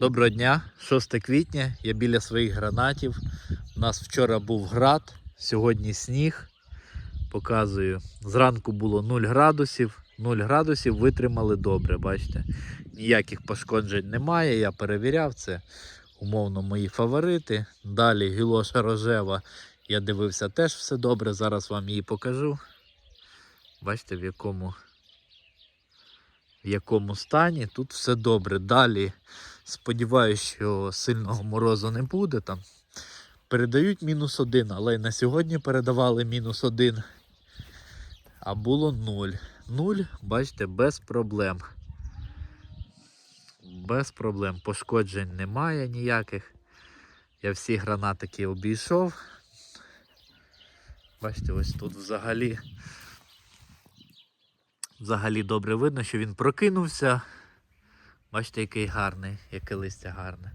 Доброго дня, 6 квітня. Я біля своїх гранатів. У нас вчора був град, сьогодні сніг. Показую. Зранку було 0 градусів. 0 градусів витримали добре, бачите. Ніяких пошкоджень немає. Я перевіряв це. Умовно мої фаворити. Далі гілоша рожева. Я дивився теж все добре. Зараз вам її покажу. Бачите, в якому, в якому стані. Тут все добре. Далі Сподіваюсь, що сильного морозу не буде там. Передають мінус один, але й на сьогодні передавали мінус один. А було нуль. Нуль, бачите, без проблем. Без проблем. Пошкоджень немає ніяких. Я всі гранатики обійшов. Бачите, ось тут взагалі. Взагалі добре видно, що він прокинувся. Бачите, який гарний, яке листя гарне.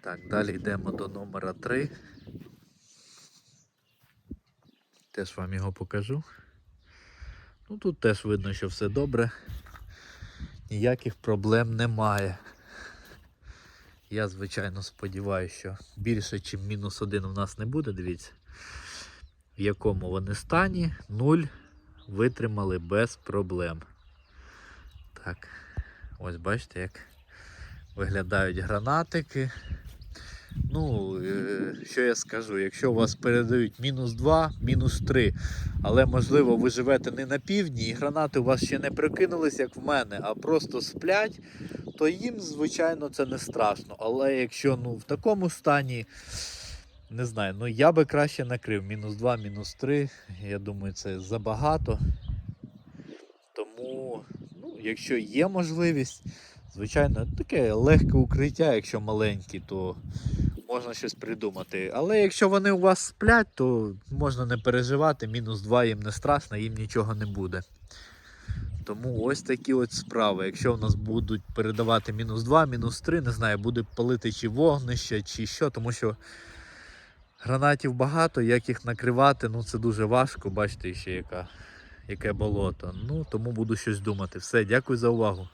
Так, далі йдемо до номера 3. Теж вам його покажу. Ну тут теж видно, що все добре. Ніяких проблем немає. Я, звичайно, сподіваюся, що більше, ніж мінус один у нас не буде, дивіться. В якому вони стані, нуль витримали без проблем. Так, ось бачите, як виглядають гранатики. Ну, е, що я скажу, якщо вас передають мінус 2, мінус 3, але можливо ви живете не на півдні і гранати у вас ще не прикинулись, як в мене, а просто сплять, то їм, звичайно, це не страшно. Але якщо ну, в такому стані, не знаю, ну я би краще накрив мінус 2, мінус 3. Я думаю, це забагато. Тому ну, якщо є можливість, звичайно, таке легке укриття, якщо маленькі, то можна щось придумати. Але якщо вони у вас сплять, то можна не переживати, мінус 2 їм не страшно, їм нічого не буде. Тому ось такі от справи. Якщо в нас будуть передавати мінус 2, мінус 3, не знаю, буде палити чи вогнище, чи що, тому що гранатів багато, як їх накривати, ну це дуже важко, бачите, ще яка, яке болото. Ну, тому буду щось думати. Все, дякую за увагу.